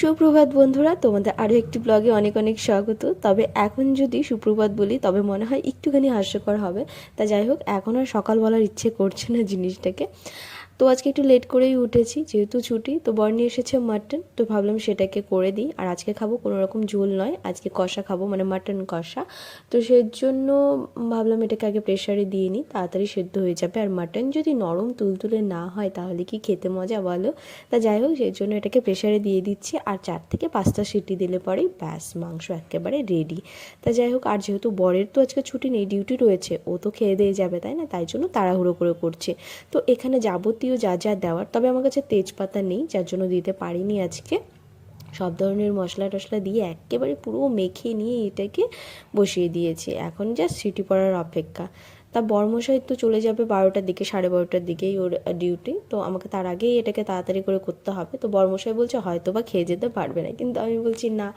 সুপ্রভাত বন্ধুরা, তোমাদের আরও একটি ব্লগে অনেক অনেক স্বাগত। তবে এখন যদি সুপ্রভাত বলি, তবে মনে হয় একটুখানি হাস্যকর হবে। তা যাই হোক, এখন আর সকাল বলার ইচ্ছে করছে না জিনিসটাকে। তো আজকে একটু লেট করেই উঠেছি, যেহেতু ছুটি, তো বর নিয়ে এসেছে মাটন তো ভাবলাম সেটাকে করে দিই। আর আজকে খাব কোনো রকম ঝোল নয়, আজকে কষা খাব মানে মাটন কষা। তো সেই জন্য ভাবলাম এটাকে আগে প্রেশারে দিয়ে নিই, তাড়াতাড়ি সেদ্ধ হয়ে যাবে। আর মাটন যদি নরম তুলতুলে না হয়, তাহলে কি খেতে মজা বলো? তা যাই হোক সেই জন্য এটাকে প্রেশারে দিয়ে দিচ্ছি। আর চার থেকে পাঁচটা সিটি দিলে পরেই ব্যাস, মাংস একেবারে রেডি তা যাই হোক, আর যেহেতু বরের তো আজকে ছুটি নেই ডিউটি রয়েছে, ও তো খেয়ে দিয়ে যাবে, তাই না? তাই জন্য তাড়াহুড়ো করে করছে। তো এখানে যাবতীয় যা যা দেওয়ার, তবে আমার কাছে তেজপাতা নেই, যার জন্য দিতে পারিনি আজকে। সব ধরনের মশলা টশলা দিয়ে একেবারে পুরো মেখে নিয়ে এটাকে বসিয়ে দিয়েছি। এখন যা সিটি পড়ার অপেক্ষা। তা বর্মশাই তো চলে যাবে বারোটার দিকে, সাড়ে বারোটার দিকেই ওর ডিউটি তো আমাকে তার আগেই এটাকে তাড়াতাড়ি করে করতে হবে। তো বর্মশাই বলছে হয়তো বা খেয়ে যেতে পারবে না। কিন্তু আমি বলছি, না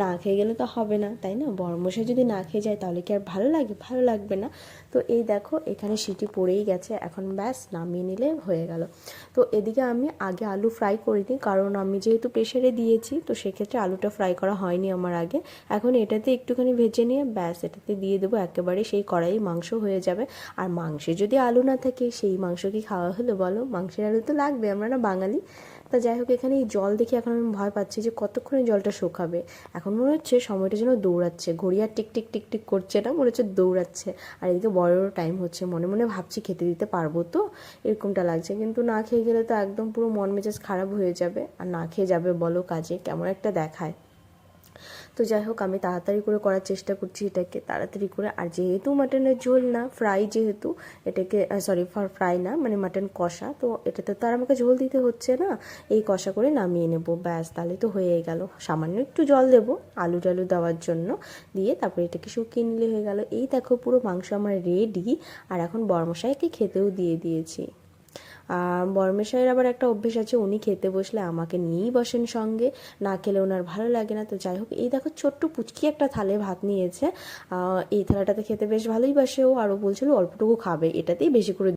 না খেয়ে গেলে তো হবে না। তাই না? বর্মশাই যদি না খেয়ে যায়, তাহলে কি আর ভালো লাগে? ভালো লাগবে না। তো এই দেখো, এখানে সিটি পড়েই গেছে। এখন ব্যাস, নামিয়ে নিলে হয়ে গেল। তো এদিকে আমি আগে আলু ফ্রাই করিনি, কারণ আমি যেহেতু প্রেশারে দিয়েছি, তো সেক্ষেত্রে আলুটা ফ্রাই করা হয়নি আমার আগে। এখন এটাতে একটুখানি ভেজে নিয়ে ব্যাস, এটাতে দিয়ে দেবো। একেবারে সেই কড়াই মাংস হয়ে যাবে। আর মাংসে যদি আলু না থাকে, সেই মাংস কি খাওয়া হলো বলো? মাংসের আলু তো লাগবে, আমরা না বাঙালি। তা যাই হোক, এখানে এই জল দেখে এখন আমি ভয় পাচ্ছি যে কতক্ষণে জলটা শুকাবে। এখন মনে হচ্ছে সময়টা যেন দৌড়াচ্ছে ঘড়ি আর টিক টিক টিক টিক করছে না, মনে হচ্ছে দৌড়াচ্ছে। আর এদিকে বড় টাইম হচ্ছে, মনে মনে ভাবছি খেতে দিতে পারব তো, এরকমটা লাগছে। কিন্তু না খেয়ে গেলে তো একদম পুরো মন মেজাজ খারাপ হয়ে যাবে। আর না খেয়ে যাবে বলো কাজে, কেমন একটা দেখায়। তো যাই হোক, আমি তাড়াতাড়ি করে করার চেষ্টা করছি এটাকে, তাড়াতাড়ি করে। আর যেহেতু মাটনের ঝোল না ফ্রাই যেহেতু, এটাকে সরি ফ্রাই না মানে মাটন কষা, তো এটাতে তো আর আমাকে ঝোল দিতে হচ্ছে না, এই কষা করে নামিয়ে নেব। ব্যাস, তাহলে তো হয়ে গেল। সামান্য একটু জল দেবো আলু টালু দেওয়ার জন্য, দিয়ে তারপরে এটাকে শুকিয়ে নিলে হয়ে গেল। এই দেখো পুরো মাংস আমার রেডি আর এখন বর্মশাইকে খেতেও দিয়ে দিয়েছি। বর্মেশাইয়ের আবার একটা অভ্যেস আছে, উনি খেতে বসলে আমাকে নিয়েই বসেন সঙ্গে। না খেলে ওনার ভালো লাগে না। তো যাই হোক, এই দেখো ছোট্ট পুচকি একটা থালে ভাত নিয়েছে। এই থালাটাতে খেতে বেশ ভালোই বাসে ও। আরও বলছিল, অল্পটুকু খাবে, এটাতেই বেশি করে